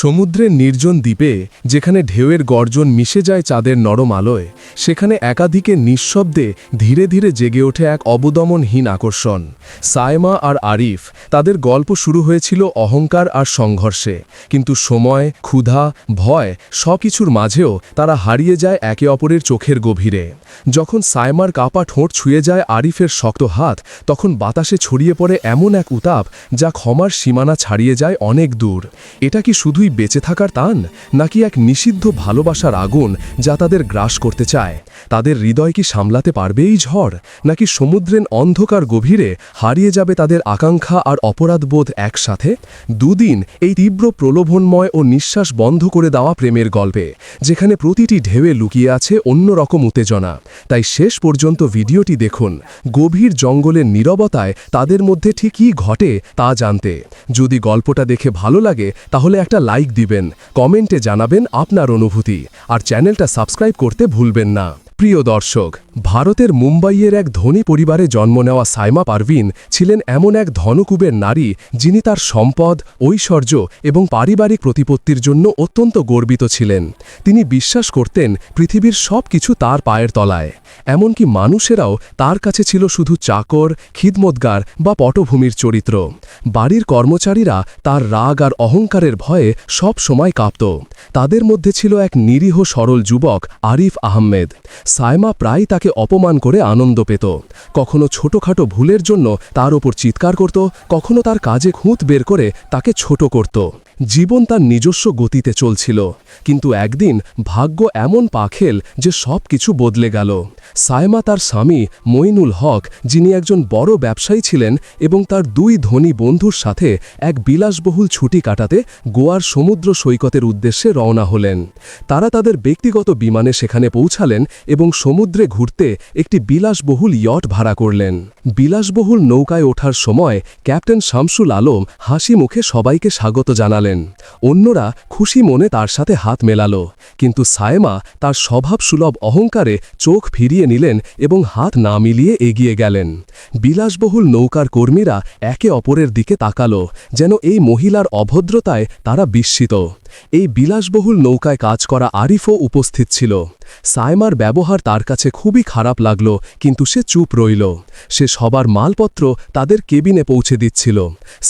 সমুদ্রের নির্জন দ্বীপে, যেখানে ঢেউয়ের গর্জন মিশে যায় চাঁদের নরম আলোয়, সেখানে একাধিকে নিঃশব্দে ধীরে ধীরে জেগে ওঠে এক অবদমনহীন আকর্ষণ। সায়মা আর আরিফ তাদের গল্প শুরু হয়েছিল অহংকার আর সংঘর্ষে, কিন্তু সময়, ক্ষুধা, ভয় সবকিছুর মাঝেও তারা হারিয়ে যায় একে অপরের চোখের গভীরে। যখন সায়মার কাপা ঠোঁট ছুঁয়ে যায় আরিফের শক্ত হাত, তখন বাতাসে ছড়িয়ে পড়ে এমন এক উতাপ যা ক্ষমার সীমানা ছাড়িয়ে যায় অনেক দূর। এটা কি শুধুই বেঁচে থাকার টান নাকি এক নিষিদ্ধ ভালোবাসার আগুন যা তাদের গ্রাস করতে চায়? তাদের হৃদয় কি সামলাতে পারবে এই ঝড়? নাকি সমুদ্রের অন্ধকার গভীরে হারিয়ে যাবে তাদের আকাঙ্ক্ষা আর অপরাধবোধ একসাথে? দুদিন এই তীব্র প্রলোভনময় ও নিঃশ্বাস বন্ধ করে দেওয়া প্রেমের গল্পে, যেখানে প্রতিটি ঢেউয়ে লুকিয়ে আছে অন্যরকম উত্তেজনা। তাই শেষ পর্যন্ত ভিডিওটি দেখুন। গভীর জঙ্গলের নীরবতায় তাদের মধ্যে ঠিক কী ঘটে তা জানতে। যদি গল্পটা দেখে ভালো লাগে, তাহলে একটা লাইক দিবেন কমেন্টে জানাবেন আপনার অনুভূতি আর চ্যানেলটা সাবস্ক্রাইব করতে ভুলবেন না। প্রিয় দর্শক ভারতের মুম্বাইয়ের এক ধনী পরিবারে জন্ম নেওয়া সাইমা পারভিন ছিলেন এমন এক ধনকুবের নারী যিনি তার সম্পদ, ঐশ্বর্য এবং পারিবারিক প্রতিপত্তির জন্য অত্যন্ত গর্বিত ছিলেন। তিনি বিশ্বাস করতেন পৃথিবীর সব কিছু তার পায়ের তলায়। এমনকি মানুষেরাও তার কাছে ছিল শুধু চাকর, খিদমতগার বা পটভূমির চরিত্র। বাড়ির কর্মচারীরা তার রাগ আর অহংকারের ভয়ে সব সময় কাঁপত। তাদের মধ্যে ছিল এক নিরীহ সরল যুবক আরিফ আহমেদ। সায়মা প্রায় তাকে অপমান করে আনন্দ পেত। কখনো ছোটখাটো ভুলের জন্য তার ওপর চিৎকার করত, কখনো তার কাজে খুঁত বের করে তাকে ছোট করত। জীবন তার নিজস্ব গতিতে চলছিল। কিন্তু একদিন ভাগ্য এমন পাখেল যে সব কিছু বদলে গেল। সায়মা তার স্বামী মইনুল হক, যিনি একজন বড় ব্যবসায়ী ছিলেন এবং তার দুই ধনী বন্ধুর সাথে এক বিলাসবহুল ছুটি কাটাতে গোয়ার সমুদ্র সৈকতের উদ্দেশ্যে রওনা হলেন। তারা তাদের ব্যক্তিগত বিমানে সেখানে পৌঁছালেন এবং সমুদ্রে ঘুরতে একটি বিলাসবহুল ইয়ট ভাড়া করলেন। বিলাসবহুল নৌকায় ওঠার সময় ক্যাপ্টেন শামসুল আলম হাসি মুখে সবাইকে স্বাগত জানালেন। অন্যরা খুশি মনে তার সাথে হাত মেলাল, কিন্তু সায়মা তার স্বভাবসুলভ অহংকারে চোখ ফিরিয়ে নিলেন এবং হাত না মিলিয়ে এগিয়ে গেলেন। বিলাসবহুল নৌকার কর্মীরা একে অপরের দিকে তাকালো, যেন এই মহিলার অভদ্রতায় তারা বিস্মিত। এই বিলাসবহুল নৌকায় কাজ করা আরিফও উপস্থিত ছিল। সায়মার ব্যবহার তার কাছে খুবই খারাপ লাগল, কিন্তু সে চুপ রইল। সে সবার মালপত্র তাদের কেবিনে পৌঁছে দিচ্ছিল।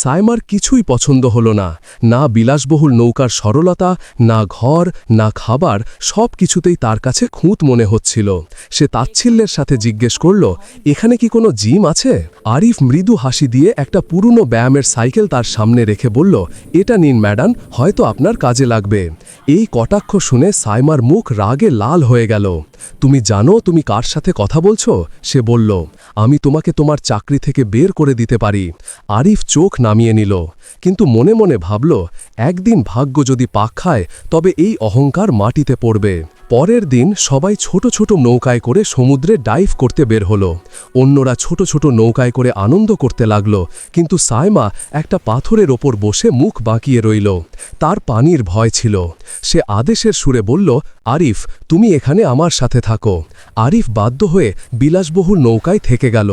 সাইমার কিছুই পছন্দ হল না। না বিলাসবহুল নৌকার সরলতা, না ঘর, না খাবার সব কিছুতেই তার কাছে খুঁত মনে হচ্ছিল। সে তাচ্ছিল্যের সাথে জিজ্ঞেস করল, এখানে কি কোনো জিম আছে? আরিফ মৃদু হাসি দিয়ে একটা পুরনো ব্যায়ামের সাইকেল তার সামনে রেখে বলল, এটা নিন ম্যাডাম, হয়তো আপনার কাজে লাগবে। এই কটাক্ষ শুনে সাইমার মুখ রাগে লাল হয়ে গেল। তুমি জানো, তুমি কার সাথে কথা বলছো? সে বলল, আমি তোমাকে তোমার চাকরি থেকে বের করে দিতে পারি। আরিফ চোখ নামিয়ে নিল। কিন্তু মনে মনে ভাবল, একদিন ভাগ্য যদি পাক খায়, তবে এই অহংকার মাটিতে পড়বে। পরের দিন সবাই ছোট ছোট নৌকায় করে সমুদ্রে ডাইভ করতে বের হলো। অন্যরা ছোট ছোট নৌকায় করে আনন্দ করতে লাগল, কিন্তু সায়মা একটা পাথরের ওপর বসে মুখ বাঁকিয়ে রইল। তার পানির ভয় ছিল। সে আদেশের সুরে বলল, আরিফ, তুমি এখানে আমার সাথে থাকো। আরিফ বাধ্য হয়ে বিলাসবহুল নৌকায় থেকে গেল।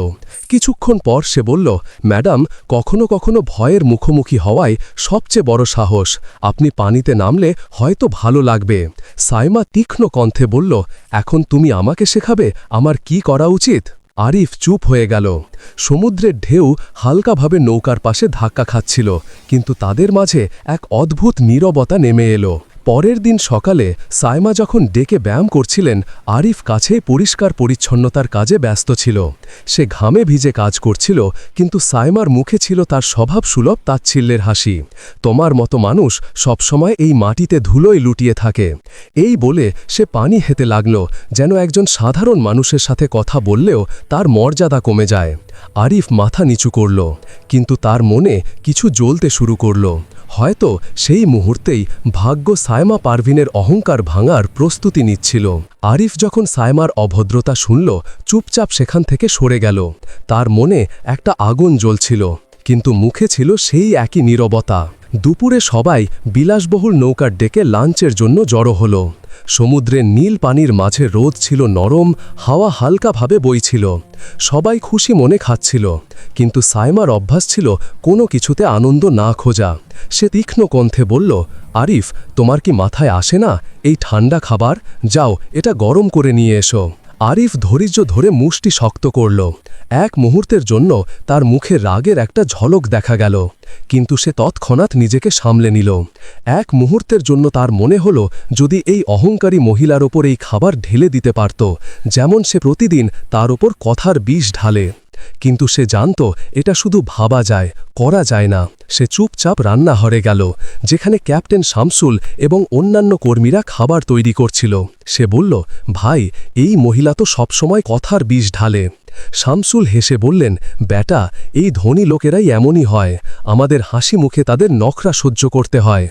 কিছুক্ষণ পর সে বলল, ম্যাডাম, কখনো কখনো ভয়ের মুখোমুখি হওয়ায় সবচেয়ে বড় সাহস। আপনি পানিতে নামলে হয়তো ভালো লাগবে। সাইমা তীক্ষ্ণ কণ্ঠে বলল, এখন তুমি আমাকে শেখাবে আমার কি করা উচিত? আরিফ চুপ হয়ে গেল। সমুদ্রের ঢেউ হালকাভাবে নৌকার পাশে ধাক্কা খাচ্ছিল, কিন্তু তাদের মাঝে এক অদ্ভুত নীরবতা নেমে এলো। পরের দিন সকালে সাইমা যখন ডেকে ব্যায়াম করছিলেন, আরিফ কাছে পরিষ্কার পরিচ্ছন্নতার কাজে ব্যস্ত ছিল। সে ঘামে ভিজে কাজ করছিল, কিন্তু সাইমার মুখে ছিল তার স্বভাব সুলভ তাচ্ছিল্যের হাসি। তোমার মতো মানুষ সবসময় এই মাটিতে ধুলোয় লুটিয়ে থাকে। এই বলে সে পানি হেতে লাগল, যেন একজন সাধারণ মানুষের সাথে কথা বললেও তার মর্যাদা কমে যায়। আরিফ মাথা নিচু করল, কিন্তু তার মনে কিছু জ্বলতে শুরু করল। হয়তো সেই মুহূর্তেই ভাগ্য সায়মা পারভিনের অহংকার ভাঙার প্রস্তুতি নিচ্ছিল। আরিফ যখন সায়মার অভদ্রতা শুনল, চুপচাপ সেখান থেকে সরে গেল। তার মনে একটা আগুন জ্বলছিল, কিন্তু মুখে ছিল সেই একই নীরবতা। দুপুরে সবাই বিলাসবহুল নৌকার ডেকে লাঞ্চের জন্য জড়ো হল। সমুদ্রের নীল পানির মাঝে রোদ ছিল নরম, হাওয়া হালকাভাবে বইছিল। সবাই খুশি মনে খাচ্ছিল। কিন্তু সাইমার অভ্যাস ছিল কোনো কিছুতে আনন্দ না খোঁজা। সে তীক্ষ্ণ কণ্ঠে বলল, আরিফ, তোমার কি মাথায় আসে না এই ঠান্ডা খাবার? যাও, এটা গরম করে নিয়ে এসো। আরিফ ধৈর্য ধরে মুষ্টি শক্ত করল। এক মুহূর্তের জন্য তার মুখে রাগের একটা ঝলক দেখা গেল। কিন্তু সে তৎক্ষণাৎ নিজেকে সামলে নিল। এক মুহূর্তের জন্য তার মনে হল, যদি এই অহংকারী মহিলার ওপর এই খাবার ঢেলে দিতে পারত, যেমন সে প্রতিদিন তার ওপর কথার বিষ ঢালে। কিন্তু সে জানত এটা শুধু ভাবা যায়, করা যায় না। সে চুপচাপ রান্নাঘরে গেল, যেখানে ক্যাপ্টেন শামসুল এবং অন্যান্য কর্মীরা খাবার তৈরি করছিল। সে বলল, ভাই, এই মহিলা তো সবসময় কথার বিষ ঢালে। শামসুল হেসে বললেন, ব্যাটা, এই ধনী লোকেরাই এমনই হয়। আমাদের হাসি মুখে তাদের নখরা সহ্য করতে হয়।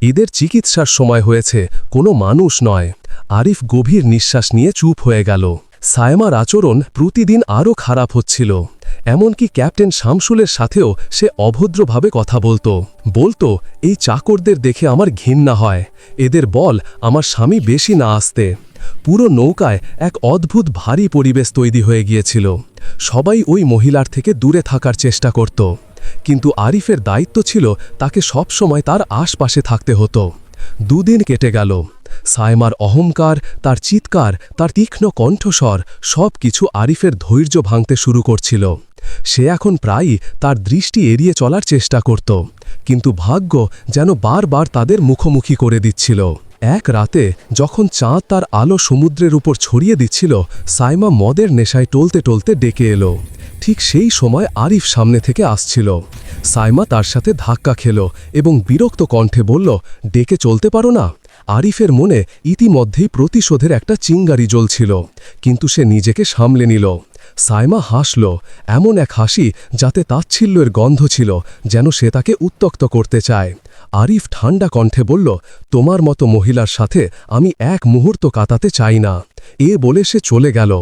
এদের চিকিৎসার সময় হয়েছে, কোনো মানুষ নয়। আরিফ গভীর নিঃশ্বাস নিয়ে চুপ হয়ে গেল। সায়মার আচরণ প্রতিদিন আরও খারাপ হচ্ছিল। এমনকি ক্যাপ্টেন শামসুলের সাথেও সে অভদ্রভাবে কথা বলতো। বলতো, এই চাকরদের দেখে আমার ঘৃণা হয়। এদের বল আমার স্বামী বেশি না আসতে। পুরো নৌকায় এক অদ্ভুত ভারী পরিবেশ তৈরি হয়ে গিয়েছিল। সবাই ওই মহিলার থেকে দূরে থাকার চেষ্টা করত। কিন্তু আরিফের দায়িত্ব ছিল তাকে সবসময় তার আশপাশে থাকতে হতো। দুদিন কেটে গেল। সায়মার অহংকার, তার চিৎকার, তার তীক্ষ্ণ কণ্ঠস্বর সব কিছু আরিফের ধৈর্য ভাঙতে শুরু করছিল। সে এখন প্রায়ই তার দৃষ্টি এড়িয়ে চলার চেষ্টা করত, কিন্তু ভাগ্য যেন বারবার তাদের মুখোমুখি করে দিচ্ছিল। এক রাতে যখন চাঁদ তার আলো সমুদ্রের উপর ছড়িয়ে দিচ্ছিল, সাইমা মদের নেশায় টলতে টলতে ডেকে এলো। ঠিক সেই সময় আরিফ সামনে থেকে আসছিল। সাইমা তার সাথে ধাক্কা খেল এবং বিরক্ত কণ্ঠে বলল, ডেকে চলতে পারো না? আরিফের মনে ইতিমধ্যেই প্রতিশোধের একটা চিঙ্গারি জ্বলছিল, কিন্তু সে নিজেকে সামলে নিল। সাইমা হাসল, এমন এক হাসি যাতে তাচ্ছিল্যের গন্ধ ছিল যেন সে তাকে উত্তক্ত করতে চায়। আরিফ ঠান্ডা কণ্ঠে বলল, তোমার মতো মহিলার সাথে আমি এক মুহূর্ত কাটাতে চাই না। এ বলে সে চলে গেল,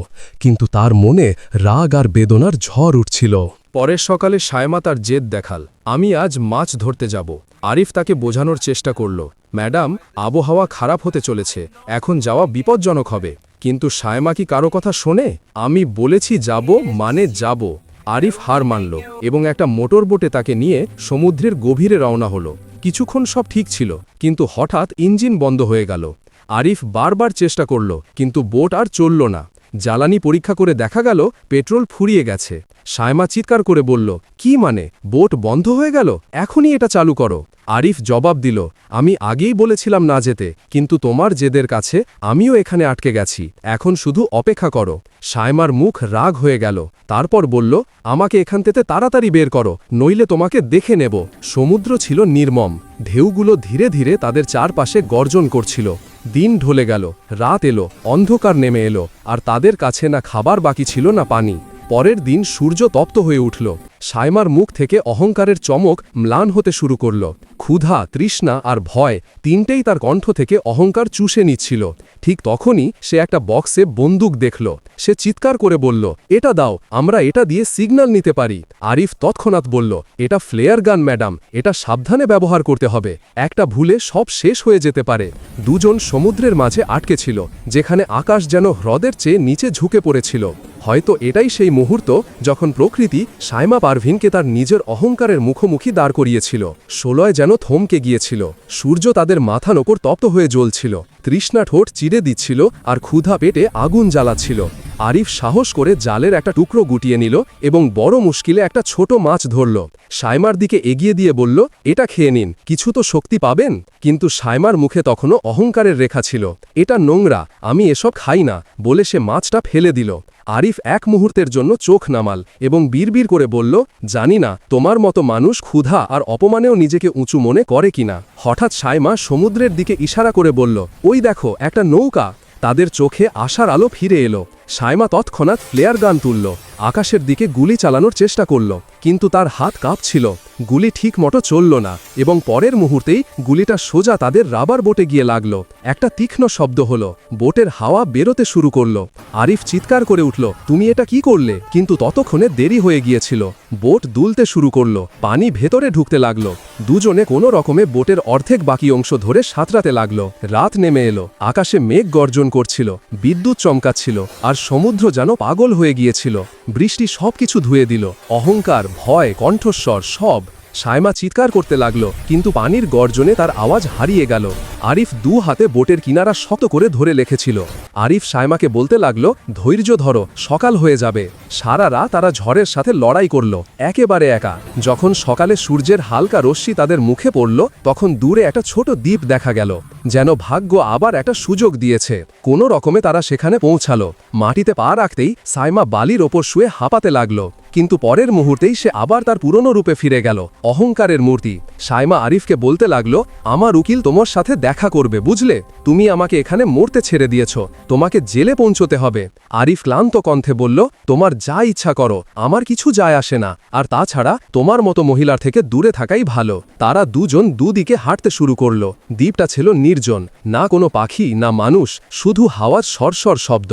কিন্তু তার মনে রাগ আর বেদনার ঝড় উঠছিল। পরের সকালে সায়মা তার জেদ দেখাল। আমি আজ মাছ ধরতে যাব। আরিফ তাকে বোঝানোর চেষ্টা করল, ম্যাডাম, আবহাওয়া খারাপ হতে চলেছে। এখন যাওয়া বিপজ্জনক হবে। কিন্তু সায়মা কি কারও কথা শোনে? আমি বলেছি যাব মানে যাব। আরিফ হার মানল এবং একটা মোটর বোটে তাকে নিয়ে সমুদ্রের গভীরে রওনা হলো। কিছুক্ষণ সব ঠিক ছিল, কিন্তু হঠাৎ ইঞ্জিন বন্ধ হয়ে গেল। আরিফ বারবার চেষ্টা করল, কিন্তু বোট আর চলল না। জ্বালানি পরীক্ষা করে দেখা গেল, পেট্রোল ফুরিয়ে গেছে। সায়মা চিৎকার করে বলল, কি মানে? বোট বন্ধ হয়ে গেল? এখনই এটা চালু করো। আরিফ জবাব দিল, আমি আগেই বলেছিলাম না যেতে, কিন্তু তোমার জেদের কাছে আমিও এখানে আটকে গেছি, এখন শুধু অপেক্ষা করো। সায়মার মুখ রাগ হয়ে গেল, তারপর বলল, আমাকে এখান থেকে তাড়াতাড়ি বের করো, নইলে তোমাকে দেখে নেব। সমুদ্র ছিল নির্মম, ঢেউগুলো ধীরে ধীরে তাদের চারপাশে গর্জন করছিল। দিন ঢলে গেল, রাত এলো, অন্ধকার নেমে এলো, আর তাদের কাছে না খাবার বাকি ছিল না পানি। পরের দিন সূর্য তপ্ত হয়ে উঠল। সায়মার মুখ থেকে অহংকারের চমক ম্লান হতে শুরু করল। ক্ষুধা, তৃষ্ণা আর ভয় তিনটেই তার কণ্ঠ থেকে অহংকার চুষে নিচ্ছিল। ঠিক তখনই সে একটা বক্সে বন্দুক দেখল। সে চিৎকার করে বলল, এটা দাও, আমরা এটা দিয়ে সিগন্যাল নিতে পারি। আরিফ তৎক্ষণাৎ বলল, এটা ফ্লেয়ার গান, ম্যাডাম, এটা সাবধানে ব্যবহার করতে হবে। একটা ভুলে সব শেষ হয়ে যেতে পারে। দুজন সমুদ্রের মাঝে আটকে ছিল, যেখানে আকাশ যেন হ্রদের চেয়ে নিচে ঝুঁকে পড়েছিল। হয়তো এটাই সেই মুহূর্ত যখন প্রকৃতি সাইমা পারভিনকে তার নিজের অহংকারের মুখোমুখি দাঁড় করিয়েছিল। ষোলয় যেন থমকে গিয়েছিল। সূর্য তাদের মাথা নকর তপ্ত হয়ে জ্বলছিল। তৃষ্ণা ঠোঁট চিড়ে দিচ্ছিল আর ক্ষুধা পেটে আগুন জ্বালাচ্ছিল। আরিফ সাহস করে জালের একটা টুকরো গুটিয়ে নিল এবং বড় মুশকিলে একটা ছোট মাছ ধরল। সাইমার দিকে এগিয়ে দিয়ে বলল, এটা খেয়ে নিন, কিছু তো শক্তি পাবেন। কিন্তু সাইমার মুখে তখনও অহংকারের রেখা ছিল। এটা নোংরা, আমি এসব খাই না, বলে সে মাছটা ফেলে দিল। আরিফ এক মুহূর্তের জন্য চোখ নামাল এবং বিড়বিড় করে বলল, জানি না, তোমার মতো মানুষ ক্ষুধা আর অপমানেও নিজেকে উঁচু মনে করে কিনা। হঠাৎ সাইমা সমুদ্রের দিকে ইশারা করে বলল, ওই দেখো একটা নৌকা। তাদের চোখে আশার আলো ফিরে এলো। সাইমা তৎক্ষণাৎ ফ্লেয়ার গান তুলল, আকাশের দিকে গুলি চালানোর চেষ্টা করল, কিন্তু তার হাত কাঁপছিল। গুলি ঠিক মতো চলল না এবং পরের মুহূর্তেই গুলিটা সোজা তাদের রাবার বোটে গিয়ে লাগল। একটা তীক্ষ্ণ শব্দ হলো, বোটের হাওয়া বেরোতে শুরু করল। আরিফ চিৎকার করে উঠল, তুমি এটা কি করলে? কিন্তু ততক্ষণে দেরি হয়ে গিয়েছিল। বোট দুলতে শুরু করল, পানি ভেতরে ঢুকতে লাগল। দুজনে কোনো রকমে বোটের অর্ধেক বাকি অংশ ধরে সাঁতরাতে লাগল। রাত নেমে এলো, আকাশে মেঘ গর্জন করছিল, বিদ্যুৎ চমকাচ্ছিল, আর সমুদ্র যেন পাগল হয়ে গিয়েছিল। বৃষ্টি সবকিছু ধুয়ে দিল। অহংকার ভয় কণ্ঠস্বর সব সায়মা চিৎকার করতে লাগল, কিন্তু পানির গর্জনে তার আওয়াজ হারিয়ে গেল। আরিফ দু হাতে বোটের কিনারা শত করে ধরে লেখেছিল আরিফ সায়মাকে বলতে লাগল, ধৈর্য ধরো, সকাল হয়ে যাবে। সারা রাত তারা ঝড়ের সাথে লড়াই করল, একেবারে একা। যখন সকালে সূর্যের হালকা রশ্মি তাদের মুখে পড়ল, তখন দূরে একটা ছোট দ্বীপ দেখা গেল, যেন ভাগ্য আবার একটা সুযোগ দিয়েছে। কোনো রকমে তারা সেখানে পৌঁছালো। মাটিতে পা রাখতেই সাইমা বালির ওপর শুয়ে হাঁপাতে লাগল। কিন্তু পরের মুহূর্তেই সে আবার তার পুরনো রূপে ফিরে গেল, অহংকারের মূর্তি। সাইমা আরিফকে বলতে লাগল, আমার উকিল তোমার সাথে দেখা করবে, বুঝলে? তুমি আমাকে এখানে মরতে ছেড়ে দিয়েছ, তোমাকে জেলে পৌঁছতে হবে। আরিফ ক্লান্ত কণ্ঠে বলল, তোমার যা ইচ্ছা করো, আমার কিছু যায় আসে না। আর তাছাড়া, তোমার মতো মহিলার থেকে দূরে থাকাই ভালো। তারা দুজন দুদিকে হাঁটতে শুরু করল। দ্বীপটা ছিল নির্জন, না কোনো পাখি, না মানুষ, শুধু হাওয়ার সরসর শব্দ।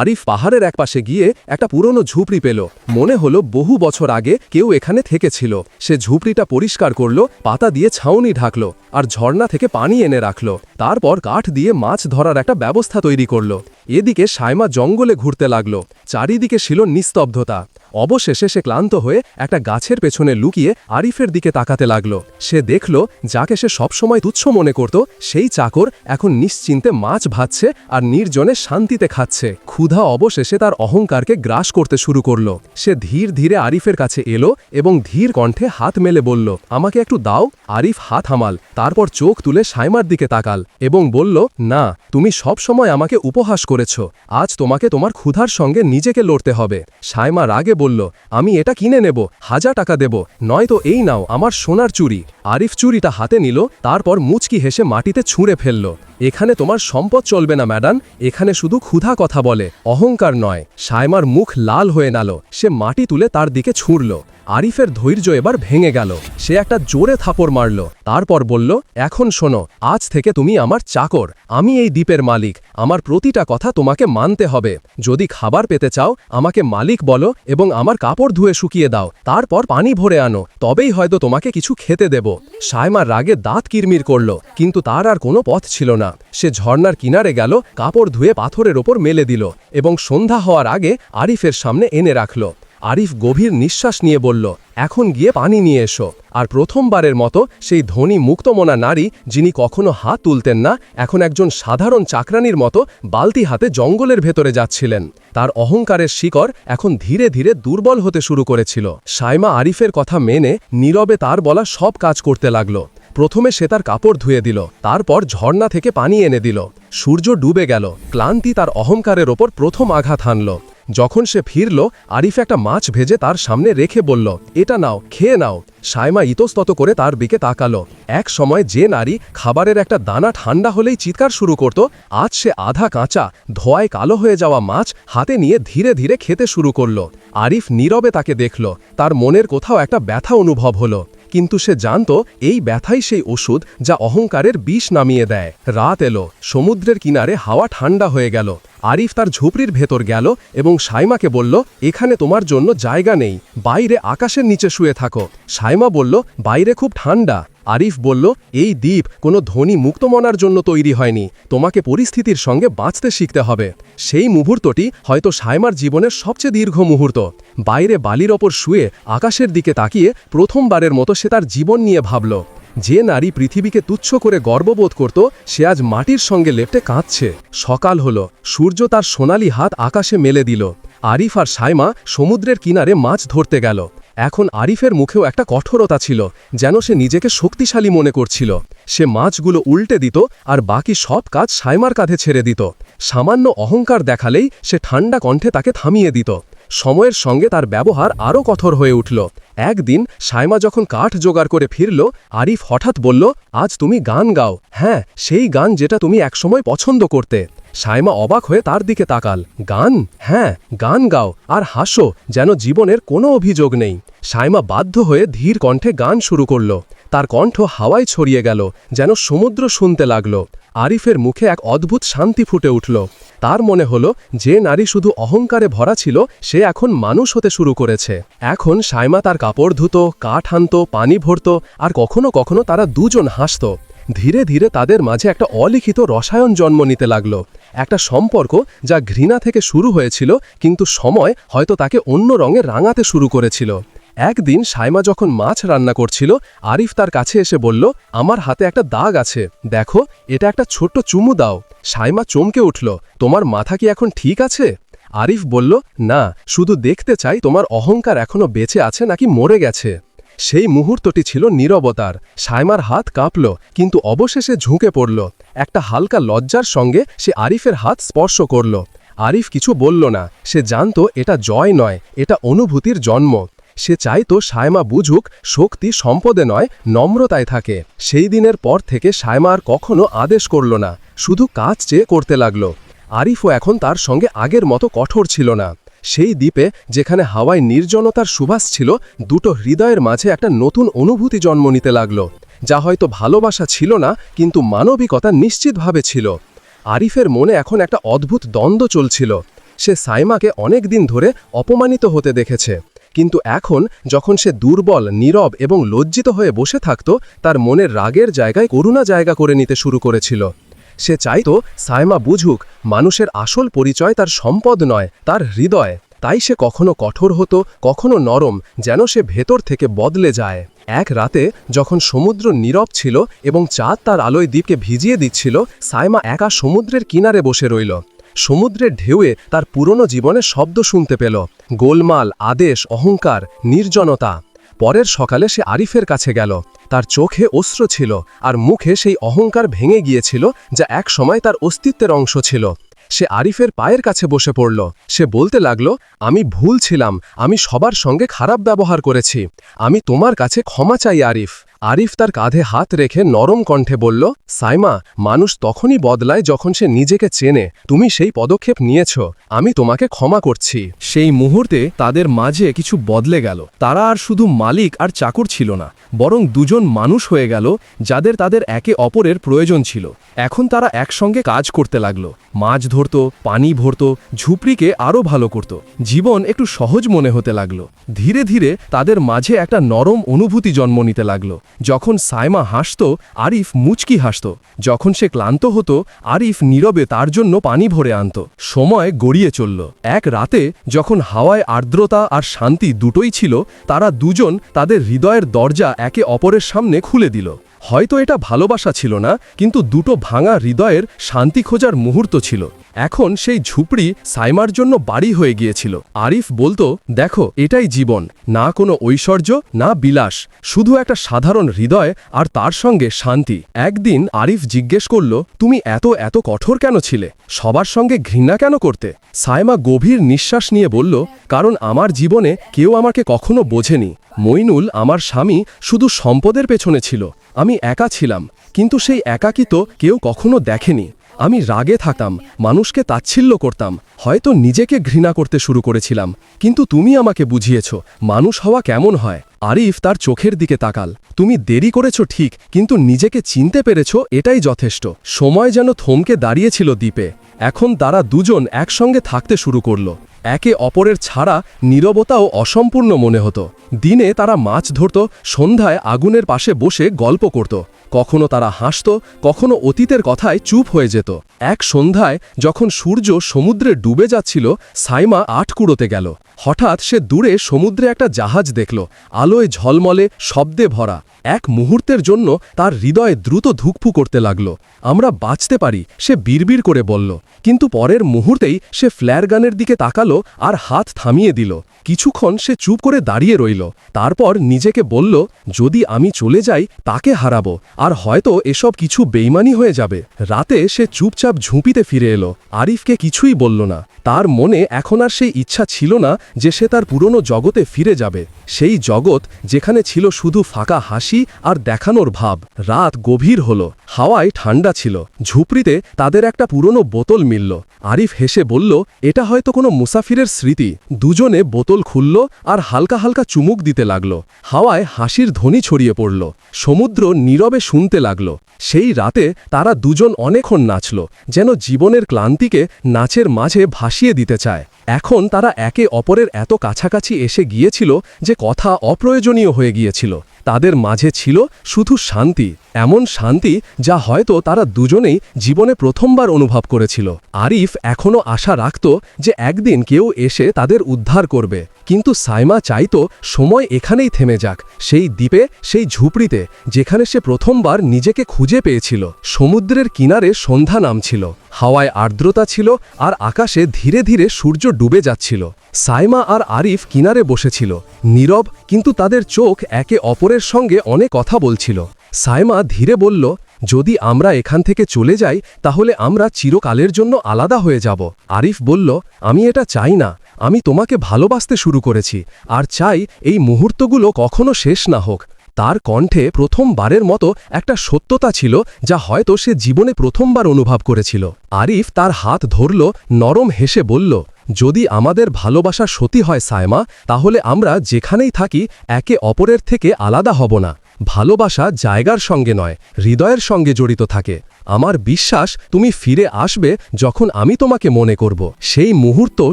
আরিফ পাহাড়ের একপাশে গিয়ে একটা পুরনো ঝুপড়ি পেল। মনে হলো বহু বছর আগে কেউ এখানে থেকেছিল। সে ঝুপড়িটা পরিষ্কার করল, পাতা দিয়ে ছাউনি ঢাকল আর ঝর্ণা থেকে পানি এনে রাখল। তারপর কাঠ দিয়ে মাছ ধরার একটা ব্যবস্থা তৈরি করল। এদিকে সাইমা জঙ্গলে ঘুরতে লাগল। চারিদিকে ছিল নিস্তব্ধতা। অবশেষে সে ক্লান্ত হয়ে একটা গাছের পেছনে লুকিয়ে আরিফের দিকে তাকাতে লাগল। সে দেখল, যাকে সে সবসময় তুচ্ছ মনে করত, সেই চাকর এখন নিশ্চিন্তে মাছ ভাজছে আর নির্জনে শান্তিতে খাচ্ছে। ক্ষুধা অবশেষে তার অহংকারকে গ্রাস করতে শুরু করল। সে ধীর ধীরে আরিফের কাছে এলো এবং ধীর কণ্ঠে হাত মেলে বলল, আমাকে একটু দাও, আরিফ হাত হামাল তারপর চোখ তুলে সাইমার দিকে তাকাল এবং বলল, না, তুমি সব সময় আমাকে উপহাস করেছ। আজ তোমাকে তোমার ক্ষুধার সঙ্গে নিজেকে লড়তে হবে। সাইমা রাগে বলল, আমি এটা কিনে নেব, হাজার টাকা দেব। নয়তো এই নাও আমার সোনার চুরি আরিফ চুরিটা হাতে নিল, তারপর মুচকি হেসে মাটিতে ছুঁড়ে ফেলল। এখানে তোমার সম্পদ চলবে না, ম্যাডাম। এখানে শুধু ক্ষুধা কথা বলে, অহংকার নয়। সায়মার মুখ লাল হয়ে নাল, সে মাটি তুলে তার দিকে ছুঁড়ল। আরিফের ধৈর্য এবার ভেঙে গেল। সে একটা জোরে থাপড় মারল। তারপর বলল, এখন শোনো, আজ থেকে তুমি আমার চাকর। আমি এই দ্বীপের মালিক। আমার প্রতিটা কথা তোমাকে মানতে হবে। যদি খাবার পেতে চাও, আমাকে মালিক বলো এবং আমার কাপড় ধুয়ে শুকিয়ে দাও। তারপর পানি ভরে আনো। তবেই হয়তো তোমাকে কিছু খেতে দেব। সায়মার রাগে দাঁত কিরমির করল, কিন্তু তার আর কোনো পথ ছিল না। সে ঝর্ণার কিনারে গেল, কাপড় ধুয়ে পাথরের ওপর মেলে দিল এবং সন্ধ্যা হওয়ার আগে আরিফের সামনে এনে রাখল। আরিফ গভীর নিঃশ্বাস নিয়ে বলল, এখন গিয়ে পানি নিয়ে এসো। আর প্রথমবারের মতো সেই ধনী মুক্তমনা নারী, যিনি কখনো হাত তুলতেন না, এখন একজন সাধারণ চাকরানির মতো বালতি হাতে জঙ্গলের ভেতরে যাচ্ছিলেন। তার অহংকারের শিকড় এখন ধীরে ধীরে দুর্বল হতে শুরু করেছিল। সাইমা আরিফের কথা মেনে নীরবে তার বলা সব কাজ করতে লাগল। প্রথমে সে তার কাপড় ধুয়ে দিল, তারপর ঝর্ণা থেকে পানি এনে দিল। সূর্য ডুবে গেল, ক্লান্তি তার অহংকারের ওপর প্রথম আঘাত হানল। যখন সে ফিরল, আরিফ একটা মাছ ভেজে তার সামনে রেখে বলল, এটা নাও, খেয়ে নাও। সাইমা ইতস্তত করে তার দিকে তাকালো। এক সময় যে নারী খাবারের একটা দানা ঠান্ডা হলেই চিৎকার শুরু করত, আজ সে আধা কাঁচা, ধোয়ায় কালো হয়ে যাওয়া মাছ হাতে নিয়ে ধীরে ধীরে খেতে শুরু করল। আরিফ নীরবে তাকে দেখল। তার মনের কোথাও একটা ব্যথা অনুভব হলো। কিন্তু সে জানত, এই ব্যথাই সেই ওষুধ যা অহংকারের বিষ নামিয়ে দেয়। রাত এলো, সমুদ্রের কিনারে হাওয়া ঠান্ডা হয়ে গেল। আরিফ তার ঝুপড়ির ভেতর গেল এবং সাইমাকে বলল, এখানে তোমার জন্য জায়গা নেই। বাইরে আকাশের নিচে শুয়ে থাকো। সাইমা বলল, বাইরে খুব ঠান্ডা। আরিফ বলল, এই দ্বীপ কোনো ধনী মুক্তমনার জন্য তৈরি হয়নি। তোমাকে পরিস্থিতির সঙ্গে বাঁচতে শিখতে হবে। সেই মুহূর্তটি হয়তো সাইমার জীবনের সবচেয়ে দীর্ঘ মুহূর্ত। বাইরে বালির ওপর শুয়ে আকাশের দিকে তাকিয়ে প্রথমবারের মতো সে তার জীবন নিয়ে ভাবল। যে নারী পৃথিবীকে তুচ্ছ করে গর্ববোধ করত, সে আজ মাটির সঙ্গে লেপটে কাঁদছে। সকাল হলো, সূর্য তার সোনালি হাত আকাশে মেলে দিল। আরিফ আর সাইমা সমুদ্রের কিনারে মাছ ধরতে গেল। এখন আরিফের মুখেও একটা কঠোরতা ছিল, যেন সে নিজেকে শক্তিশালী মনে করছিল। সে মাছগুলো উল্টে দিত আর বাকি সব কাজ সাইমার কাঁধে ছেড়ে দিত। সামান্য অহংকার দেখালেই সে ঠান্ডা কণ্ঠে তাকে থামিয়ে দিত। সময়ের সঙ্গে তার ব্যবহার আরও কঠোর হয়ে উঠল। একদিন সাইমা যখন কাঠ জোগাড় করে ফিরল, আরিফ হঠাৎ বলল, আজ তুমি গান গাও। হ্যাঁ সেই গান যেটা তুমি একসময় পছন্দ করতে। সাইমা অবাক হয়ে তার দিকে তাকাল। গান? হ্যাঁ গান গাও, আর হাসো, যেন জীবনের কোনো অভিযোগ নেই। সাইমা বাধ্য হয়ে ধীর কণ্ঠে গান শুরু করল। তার কণ্ঠ হাওয়ায় ছড়িয়ে গেল, যেন সমুদ্র শুনতে লাগল। আরিফের মুখে এক অদ্ভুত শান্তি ফুটে উঠল। তার মনে হলো, যে নারী শুধু অহংকারে ভরা ছিল, সে এখন মানুষ হতে শুরু করেছে। এখন সাইমা তার কাপড় ধুত, কাঠ আনত, পানি ভরত, আর কখনো কখনো তারা দুজন হাসত। ধীরে ধীরে তাদের মাঝে একটা অলিখিত রসায়ন জন্ম নিতে লাগল। একটা সম্পর্ক যা ঘৃণা থেকে শুরু হয়েছিল, কিন্তু সময় হয়তো তাকে অন্য রঙে রাঙাতে শুরু করেছিল। একদিন সাইমা যখন মাছ রান্না করছিল, আরিফ তার কাছে এসে বলল, আমার হাতে একটা দাগ আছে। দেখো, এটা একটা ছোট্ট চুমু দাও। সাইমা চমকে উঠল, তোমার মাথা কি এখন ঠিক আছে? আরিফ বলল, না, শুধু দেখতে চাই তোমার অহংকার এখনও বেঁচে আছে নাকি মরে গেছে? সেই মুহূর্তটি ছিল নীরবতার। সাইমার হাত কাঁপল, কিন্তু অবশেষে ঝুঁকে পড়ল। একটা হালকা লজ্জার সঙ্গে সে আরিফের হাত স্পর্শ করল। আরিফ কিছু বলল না, সে জানত এটা জয় নয়, এটা অনুভূতির জন্ম। সে চাইতো সায়মা বুঝুক, শক্তি সম্পদে নয়, নম্রতায় থাকে। সেই দিনের পর থেকে সায়মা আর কখনো আদেশ করল না, শুধু কাজ চেয়ে করতে লাগল। আরিফও এখন তার সঙ্গে আগের মতো কঠোর ছিল না। সেই দ্বীপে, যেখানে হাওয়ায় নির্জনতার সুবাস ছিল, দুটো হৃদয়ের মাঝে একটা নতুন অনুভূতি জন্ম নিতে লাগল। যা হয়তো ভালোবাসা ছিল না, কিন্তু মানবিকতা নিশ্চিতভাবে ছিল। আরিফের মনে এখন একটা অদ্ভুত দ্বন্দ্ব চলছিল। সে সাইমাকে অনেক দিন ধরে অপমানিত হতে দেখেছে। কিন্তু এখন, যখন সে দুর্বল, নীরব এবং লজ্জিত হয়ে বসে থাকত, তার মনের রাগের জায়গায় করুণা জায়গা করে নিতে শুরু করেছিল। সে চাইতো সাইমা বুঝুক, মানুষের আসল পরিচয় তার সম্পদ নয়, তার হৃদয়। তাই সে কখনো কঠোর হতো, কখনো নরম, যেন সে ভেতর থেকে বদলে যায়। এক রাতে যখন সমুদ্র নীরব ছিল এবং চাঁদ তার আলোয় দ্বীপকে ভিজিয়ে দিচ্ছিল সাইমা একা সমুদ্রের কিনারে বসে রইল। সমুদ্রের ঢেউয়ে তার পুরনো জীবনে শব্দ শুনতে পেল। গোলমাল, আদেশ, অহংকার, নির্জনতা। পরের সকালে সে আরিফের কাছে গেল। তার চোখে অস্ত্র ছিল আর মুখে সেই অহংকার ভেঙে গিয়েছিল যা এক সময় তার অস্তিত্বের অংশ ছিল। সে আরিফের পায়ের কাছে বসে পড়ল। সে বলতে লাগল, আমি ভুল ছিলাম। আমি সবার সঙ্গে খারাপ ব্যবহার করেছি। আমি তোমার কাছে ক্ষমা চাই, আরিফ। আরিফ তার কাঁধে হাত রেখে নরম কণ্ঠে বলল, সাইমা, মানুষ তখনই বদলায় যখন সে নিজেকে চেনে। তুমি সেই পদক্ষেপ নিয়েছ। আমি তোমাকে ক্ষমা করছি। সেই মুহূর্তে তাদের মাঝে কিছু বদলে গেল। তারা আর শুধু মালিক আর চাকর ছিল না, বরং দুজন মানুষ হয়ে গেল যাদের তাদের একে অপরের প্রয়োজন ছিল। এখন তারা একসঙ্গে কাজ করতে লাগল। মাছ ধরত, পানি ভরত, ঝুপড়িকে আরও ভালো করত। জীবন একটু সহজ মনে হতে লাগল। ধীরে ধীরে তাদের মাঝে একটা নরম অনুভূতি জন্ম নিতে লাগল। যখন সাইমা হাসত, আরিফ মুচকি হাসত। যখন সে ক্লান্ত হতো, আরিফ নীরবে তার জন্য পানি ভরে আনত। সময় গড়িয়ে চলল। এক রাতে যখন হাওয়ায় আর্দ্রতা আর শান্তি দুটোই ছিল, তারা দুজন তাদের হৃদয়ের দরজা একে অপরের সামনে খুলে দিল। হয়তো এটা ভালোবাসা ছিল না, কিন্তু দুটো ভাঙা হৃদয়ের শান্তি খোঁজার মুহূর্ত ছিল। এখন সেই ঝুপড়ি সাইমার জন্য বাড়ি হয়ে গিয়েছিল। আরিফ বলতো, দেখো, এটাই জীবন। না কোনো ঐশ্বর্য, না বিলাস। শুধু একটা সাধারণ হৃদয় আর তার সঙ্গে শান্তি। একদিন আরিফ জিজ্ঞেস করল, তুমি এত এত কঠোর কেন ছিলে? সবার সঙ্গে ঘৃণা কেন করতে? সাইমা গভীর নিঃশ্বাস নিয়ে বলল, কারণ আমার জীবনে কেউ আমাকে কখনো বোঝেনি। মইনুল, আমার স্বামী, শুধু সম্পদের পেছনে ছিল। আমি একা ছিলাম। কিন্তু সেই একাকিত কেউ কখনো দেখেনি। আমি রাগে থাকতাম, মানুষকে তাচ্ছিল্য করতাম, হয়তো নিজেকে ঘৃণা করতে শুরু করেছিলাম। কিন্তু তুমি আমাকে বুঝিয়েছ, মানুষ হওয়া কেমন হয়? আরিফ তার চোখের দিকে তাকাল। তুমি দেরি করেছ ঠিক, কিন্তু নিজেকে চিনতে পেরেছ, এটাই যথেষ্ট। সময় যেন থমকে দাঁড়িয়েছিল দ্বীপে। এখন তারা দুজন একসঙ্গে থাকতে শুরু করল। একে অপরের ছাড়া নীরবতাও অসম্পূর্ণ মনে হতো। দিনে তারা মাছ ধরত, সন্ধ্যায় আগুনের পাশে বসে গল্প করত। কখনো তারা হাসত, কখনো অতীতের কথায় চুপ হয়ে যেত। এক সন্ধ্যায় যখন সূর্য সমুদ্রে ডুবে যাচ্ছিল, সাইমা আটকুড়োতে গেল। হঠাৎ সে দূরে সমুদ্রে একটা জাহাজ দেখল। আলোয় ঝলমলে, শব্দে ভরা। এক মুহূর্তের জন্য তার হৃদয়ে দ্রুত ধুকফু করতে লাগল। আমরা বাঁচতে পারি, সে বিড়বিড় করে বলল। কিন্তু পরের মুহূর্তেই সে ফ্ল্যার গানের দিকে তাকালো আর হাত থামিয়ে দিল। কিছুক্ষণ সে চুপ করে দাঁড়িয়ে রইল। তারপর নিজেকে বলল, যদি আমি চলে যাই, তাকে হারাবো, আর হয়তো এসব কিছু বেইমানি হয়ে যাবে। রাতে সে চুপচাপ ঝুঁপিতে ফিরে এলো। আরিফকে কিছুই বলল না। তার মনে এখন আর সেই ইচ্ছা ছিল না যে সে তার পুরনো জগতে ফিরে যাবে। সেই জগৎ যেখানে ছিল শুধু ফাঁকা হাসি আর দেখানোর ভাব। রাত গভীর হল, হাওয়ায় ঠান্ডা ছিল। ঝুপড়িতে তাদের একটা পুরনো বোতল মিলল। আরিফ হেসে বলল, এটা হয়তো কোনো মুসাফিরের স্মৃতি। দুজনে বোতল খুলল আর হালকা হালকা চুমুক দিতে লাগল। হাওয়ায় হাসির ধ্বনি ছড়িয়ে পড়ল। সমুদ্র নীরবে শুনতে লাগল। সেই রাতে তারা দুজন অনেকক্ষণ নাচল, যেন জীবনের ক্লান্তিকে নাচের মাঝে ভাসিয়ে দিতে চায়। এখন তারা একে অপরের এত কাছাকাছি এসে গিয়েছিল যে কথা অপ্রয়োজনীয় হয়ে গিয়েছিল। তাদের মাঝে ছিল শুধু শান্তি, এমন শান্তি যা হয়তো তারা দুজনেই জীবনে প্রথমবার অনুভব করেছিল। আরিফ এখনও আশা রাখত যে একদিন কেউ এসে তাদের উদ্ধার করবে। কিন্তু সাইমা চাইতো সময় এখানেই থেমে যাক, সেই দ্বীপে, সেই ঝুপড়িতে, যেখানে সে প্রথমবার নিজেকে খুঁজে পেয়েছিল। সমুদ্রের কিনারে সন্ধ্যা নামছিল, হাওয়ায় আর্দ্রতা ছিল আর আকাশে ধীরে ধীরে সূর্য ডুবে যাচ্ছিল। সাইমা আর আরিফ কিনারে বসেছিল, নীরব কিন্তু তাদের চোখ একে অপরের সঙ্গে অনেক কথা বলছিল। সাইমা ধীরে বলল, যদি আমরা এখান থেকে চলে যাই, তাহলে আমরা চিরকালের জন্য আলাদা হয়ে যাব। আরিফ বলল, আমি এটা চাই না। আমি তোমাকে ভালোবাসতে শুরু করেছি, আর চাই এই মুহূর্তগুলো কখনো শেষ না হোক। তার কণ্ঠে প্রথমবারের মতো একটা সত্যতা ছিল, যা হয়তো সে জীবনে প্রথমবার অনুভব করেছিল। আরিফ তার হাত ধরল, নরম হেসে বলল, যদি আমাদের ভালোবাসা সতী হয় সায়মা, তাহলে আমরা যেখানেই থাকি, একে অপরের থেকে আলাদা হব না। ভালোবাসা জায়গার সঙ্গে নয়, হৃদয়ের সঙ্গে জড়িত থাকে। আমার বিশ্বাস, তুমি ফিরে আসবে যখন আমি তোমাকে মনে করব। সেই মুহূর্ত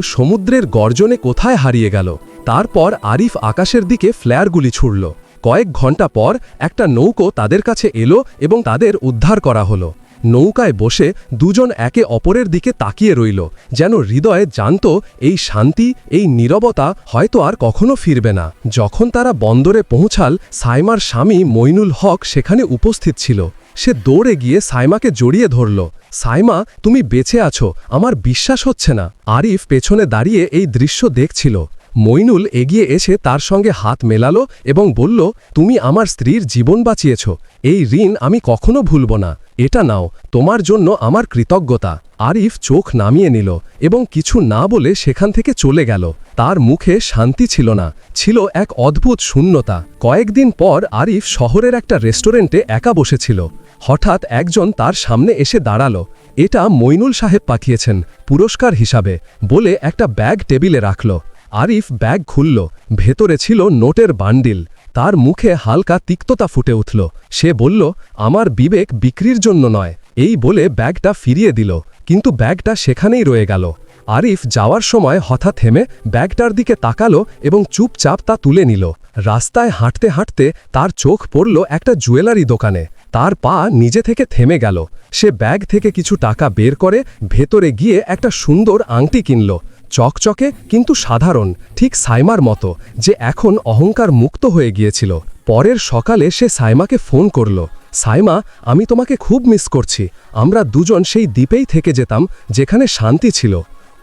সমুদ্রের গর্জনে কোথায় হারিয়ে গেল। তারপর আরিফ আকাশের দিকে ফ্ল্যারগুলি ছুড়ল। কয়েক ঘণ্টা পর একটা নৌকো তাদের কাছে এলো এবং তাদের উদ্ধার করা হলো। নৌকায় বসে দুজন একে অপরের দিকে তাকিয়ে রইল, যেন হৃদয়ে জানত এই শান্তি, এই নীরবতা হয়তো আর কখনো ফিরবে না। যখন তারা বন্দরে পৌঁছাল, সাইমার স্বামী মইনুল হক সেখানে উপস্থিত ছিল। সে দৌড়ে গিয়ে সাইমাকে জড়িয়ে ধরল, সাইমা, তুমি বেঁচে আছো, আমার বিশ্বাস হচ্ছে না। আরিফ পেছনে দাঁড়িয়ে এই দৃশ্য দেখছিল। মইনুল এগিয়ে এসে তার সঙ্গে হাত মেলালো এবং বলল, তুমি আমার স্ত্রীর জীবন বাঁচিয়েছ। এই ঋণ আমি কখনো ভুলব না। এটা নাও, তোমার জন্য আমার কৃতজ্ঞতা। আরিফ চোখ নামিয়ে নিল এবং কিছু না বলে সেখান থেকে চলে গেল। তার মুখে শান্তি ছিল না, ছিল এক অদ্ভুত শূন্যতা। কয়েকদিন পর আরিফ শহরের একটা রেস্টুরেন্টে একা বসেছিল। হঠাৎ একজন তার সামনে এসে দাঁড়াল। এটা মইনুল সাহেব পাঠিয়েছেন, পুরস্কার হিসাবে বলে একটা ব্যাগ টেবিলে রাখল। আরিফ ব্যাগ খুলল, ভেতরে ছিল নোটের বান্ডিল। তার মুখে হালকা তিক্ততা ফুটে উঠল। সে বলল, আমার বিবেক বিক্রির জন্য নয়। এই বলে ব্যাগটা ফিরিয়ে দিল, কিন্তু ব্যাগটা সেখানেই রয়ে গেল। আরিফ যাওয়ার সময় হঠাৎ থেমে ব্যাগটার দিকে তাকালো এবং চুপচাপ তা তুলে নিল। রাস্তায় হাঁটতে হাঁটতে তার চোখ পড়ল একটা জুয়েলারি দোকানে। তার পা নিজে থেকে থেমে গেল। সে ব্যাগ থেকে কিছু টাকা বের করে ভেতরে গিয়ে একটা সুন্দর আংটি কিনল। চকচকে কিন্তু সাধারণ, ঠিক সাইমার মতো, যে এখন অহংকার মুক্ত হয়ে গিয়েছিল। পরের সকালে সে সাইমাকে ফোন করল, সাইমা, আমি তোমাকে খুব মিস করছি। আমরা দুজন সেই দ্বীপেই থেকে যেতাম, যেখানে শান্তি ছিল।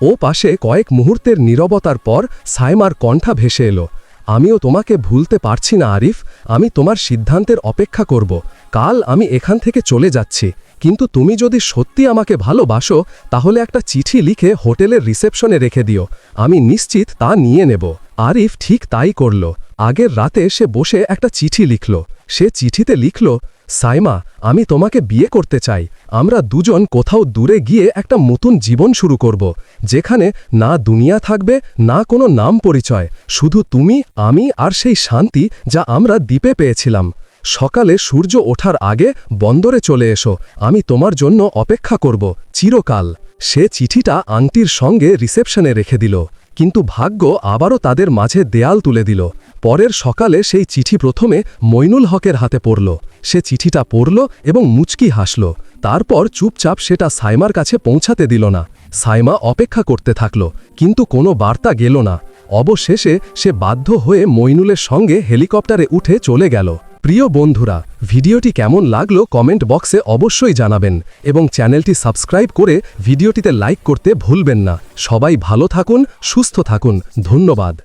ও পাশে কয়েক মুহূর্তের নীরবতার পর সাইমার কণ্ঠা ভেসে এলো, আমিও তোমাকে ভুলতে পারছি না, আরিফ। আমি তোমার সিদ্ধান্তের অপেক্ষা করব। কাল আমি এখান থেকে চলে যাচ্ছি। কিন্তু তুমি যদি সত্যি আমাকে ভালোবাসো, তাহলে একটা চিঠি লিখে হোটেলের রিসেপশনে রেখে দিও। আমি নিশ্চিত তা নিয়ে নেব। আরিফ ঠিক তাই করল। আগের রাতে সে বসে একটা চিঠি লিখল। সে চিঠিতে লিখল, সাইমা, আমি তোমাকে বিয়ে করতে চাই। আমরা দুজন কোথাও দূরে গিয়ে একটা নতুন জীবন শুরু করব, যেখানে না দুনিয়া থাকবে, না কোনো নাম পরিচয়। শুধু তুমি, আমি আর সেই শান্তি যা আমরা দ্বীপে পেয়েছিলাম। সকালে সূর্য ওঠার আগে বন্দরে চলে এসো, আমি তোমার জন্য অপেক্ষা করব, চিরকাল। সে চিঠিটা আংটির সঙ্গে রিসেপশনে রেখে দিল, কিন্তু ভাগ্য আবারও তাদের মাঝে দেয়াল তুলে দিল। পরের সকালে সেই চিঠি প্রথমে মইনুল হকের হাতে পড়ল। সে চিঠিটা পড়ল এবং মুচকি হাসল। তারপর চুপচাপ সেটা সাইমার কাছে পৌঁছাতে দিল না। সাইমা অপেক্ষা করতে থাকল, কিন্তু কোনো বার্তা গেল না। অবশেষে সে বাধ্য হয়ে মইনুলের সঙ্গে হেলিকপ্টারে উঠে চলে গেল। প্রিয় বন্ধুরা, ভিডিওটি কেমন লাগল কমেন্ট বক্সে অবশ্যই জানাবেন এবং চ্যানেলটি সাবস্ক্রাইব করে ভিডিওটিতে লাইক করতে ভুলবেন না। সবাই ভালো থাকুন, সুস্থ থাকুন। ধন্যবাদ।